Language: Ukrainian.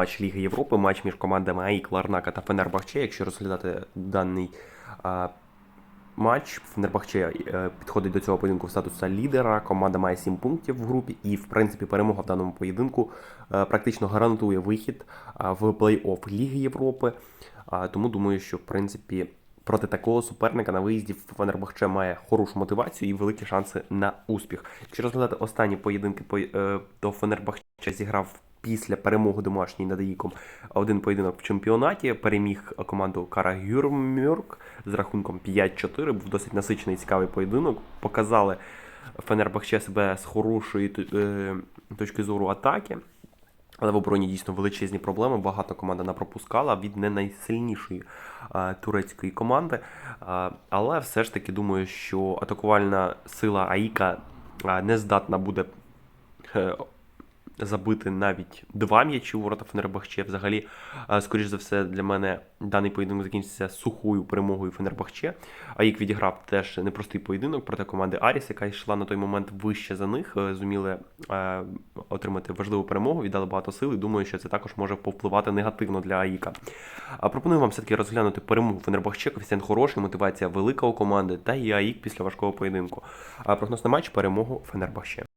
матч Ліги Європи, матч між командами АІК, Ларнака та Фенербахче. Якщо розглядати даний а, матч, Фенербахче е, підходить до цього поєдинку в статусу лідера. Команда має 7 пунктів в групі, і в принципі перемога в даному поєдинку е, практично гарантує вихід а, в плей-офф Ліги Європи. А, Тому думаю, що в принципі. Проти такого суперника на виїзді Фенербахче має хорошу мотивацію і великі шанси на успіх. Якщо розглядати останні поєдинки, е, то Фенербахче зіграв після перемоги домашній над Аїком один поєдинок в чемпіонаті. Переміг команду Карагюрмюрк з рахунком 5-4. Був досить насичений цікавий поєдинок. Показали Фенербахче себе з хорошої е, точки зору атаки. Але в обороні дійсно величезні проблеми. Багато команда напропускала від не найсильнішої а, турецької команди. А, але все ж таки думаю, що атакувальна сила Аїка не здатна буде е, забити навіть два м'ячі у ворота Фенербахче. Взагалі, скоріш за все, для мене даний поєдинок закінчиться сухою перемогою Фенербахче. Аїк відіграв теж непростий поєдинок проти команди Аріс, яка йшла на той момент вище за них. е, Зуміли е, отримати важливу перемогу, віддали багато сил. І думаю, що це також може повпливати негативно для Аїка. А пропоную вам все-таки розглянути перемогу Фенербахче. Коефіцієнт хороший, мотивація велика у команди, та і Аїк після важкого поєдинку. А прогноз на матч перемогу Фенербахче.